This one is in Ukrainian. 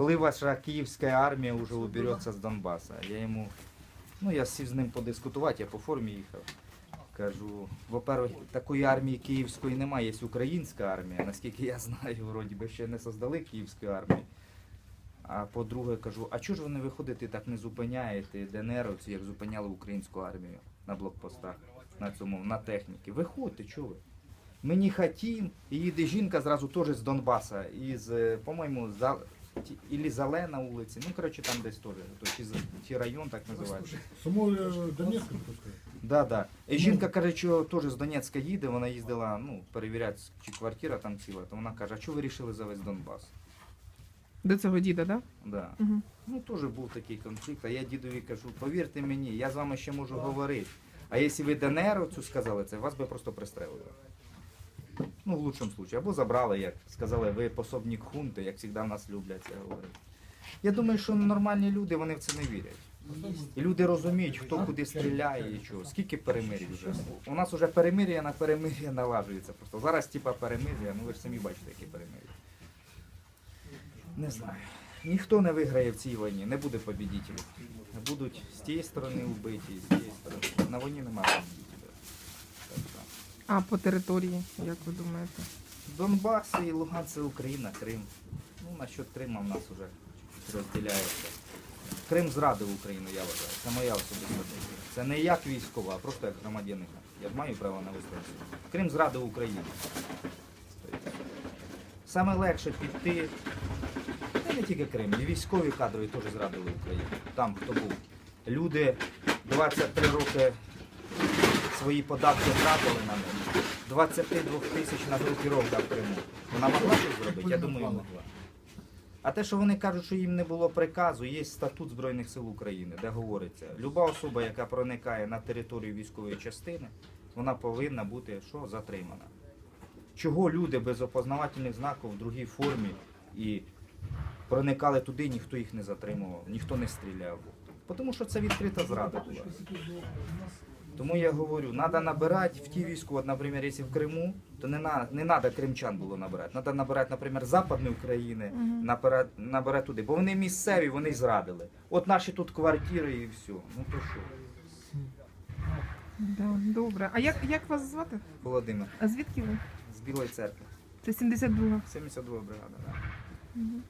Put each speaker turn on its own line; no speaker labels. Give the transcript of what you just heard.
коли ваша київська армія вже убереться з Донбаса. Я йому, ну я сів з ним подискутувати, я по формі їхав. Кажу, во-первых, такої армії київської немає, є українська армія. Наскільки я знаю, вроді би ще не создали київську армію. А по-друге, кажу, а чого ж ви не виходите так не зупиняєте ДНРовців, як зупиняли українську армію на блокпостах, на цьому, на техніці? Виходьте, чого ви? Ми не хотім. І їде жінка зразу теж з Донбаса, із, по-моєму, ілі Зелена вулиці, ну, коротше, там десь теж, то, чи, чи район так називається.
Само э, Донецк, так.
Да, да. І жінка каже, що теж з Донецька їде, вона їздила ну, перевіряти, чи квартира там ціла, то вона каже, а чого ви вирішили за весь Донбас?
До цього діда, да?
Да.
Угу.
Ну, теж був такий конфлікт, а я дідові кажу, повірте мені, я з вами ще можу говорити. А якщо ви ДНРовцю сказали це, вас би просто пристрелили. Ну, в лучшому випадку. Або забрали, як сказали, ви пособник хунти, як завжди в нас люблять це говорити. Я думаю, що нормальні люди вони в це не вірять. І люди розуміють, хто куди стріляє і чого. Скільки перемир'я вже. У нас вже перемир'я на перемир'я налажується. Просто зараз типа перемир'я, ну ви ж самі бачите, які перемир'я. Не знаю. Ніхто не виграє в цій війні, не буде побідітелів. Будуть з тієї сторони вбиті, з тієї сторони. На війні немає.
А по території, як ви думаєте?
Донбас і Луган це Україна, Крим. Ну, насчет Крима в нас вже розділяється. Крим зрадив Україну, я вважаю. Це моя особиста думка. Це не як військова, а просто як громадянина. Я маю право на виставку. Крим зрадив Україну. Саме легше піти. Та не тільки Крим, і військові кадрові теж зрадили Україну. Там хто був. Люди 23 роки свої податки тратили на них. 22 тисяч на групіровка в Криму. Вона могла щось зробити? Я думаю, могла. А те, що вони кажуть, що їм не було приказу, є статут Збройних сил України, де говориться, люба особа, яка проникає на територію військової частини, вона повинна бути що, затримана. Чого люди без опознавательних знаків в другій формі і проникали туди, ніхто їх не затримував, ніхто не стріляв. Тому що це відкрита зрада була. Тому я говорю, треба набирати в ті війську, от, наприклад, якщо в Криму, то не на, не треба кримчан було набирати. Треба набирати, наприклад, Западної України, набирати, набирати туди. Бо вони місцеві, вони зрадили. От наші тут квартири і все. Ну то що?
Да, добре. А як, як вас звати?
Володимир,
А звідки ви?
з Білої церкви.
Це 72
72 бригада. Да.
Угу.